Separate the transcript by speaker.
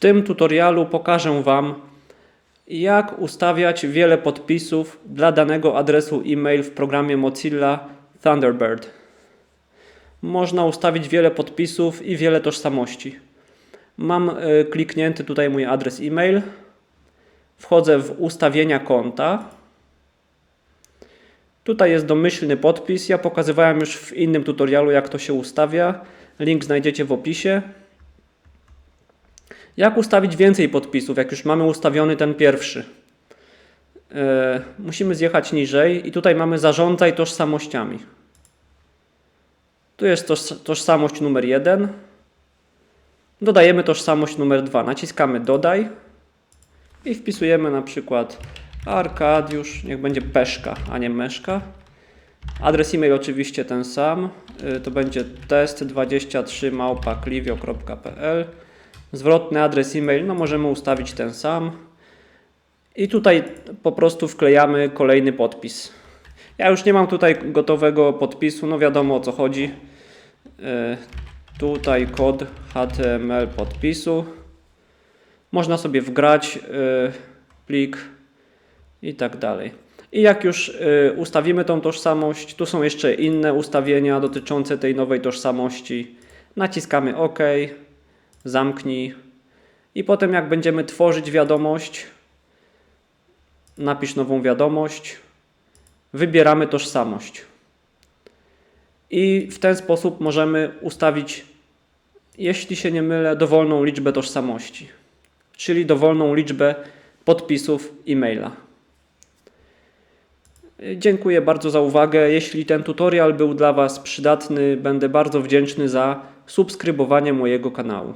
Speaker 1: tym tutorialu pokażę Wam, jak ustawiać wiele podpisów dla danego adresu e-mail w programie Mozilla Thunderbird. Można ustawić wiele podpisów i wiele tożsamości. Mam e, kliknięty tutaj mój adres e-mail. Wchodzę w ustawienia konta. Tutaj jest domyślny podpis. Ja pokazywałem już w innym tutorialu, jak to się ustawia. Link znajdziecie w opisie. Jak ustawić więcej podpisów, jak już mamy ustawiony ten pierwszy? E, musimy zjechać niżej i tutaj mamy zarządzaj tożsamościami. Tu jest toż, tożsamość numer 1. Dodajemy tożsamość numer 2. Naciskamy dodaj i wpisujemy na przykład Arkadiusz, niech będzie Peszka, a nie Meszka. Adres e-mail oczywiście ten sam. Y, To będzie test23 małpa.clivio.pl Zwrotny adres e-mail, no możemy ustawić ten sam. I tutaj po prostu wklejamy kolejny podpis. Ja już nie mam tutaj gotowego podpisu, no wiadomo o co chodzi. E, Tutaj kod HTML podpisu. Można sobie wgrać e, plik i tak dalej. I jak już e, ustawimy tą tożsamość, tu są jeszcze inne ustawienia dotyczące tej nowej tożsamości. Naciskamy OK, zamknij i potem jak będziemy tworzyć wiadomość, napisz nową wiadomość, wybieramy tożsamość. I w ten sposób możemy ustawić, jeśli się nie mylę, dowolną liczbę tożsamości, czyli dowolną liczbę podpisów e-maila. Dziękuję bardzo za uwagę. Jeśli ten tutorial był dla Was przydatny, będę bardzo wdzięczny za subskrybowanie mojego kanału.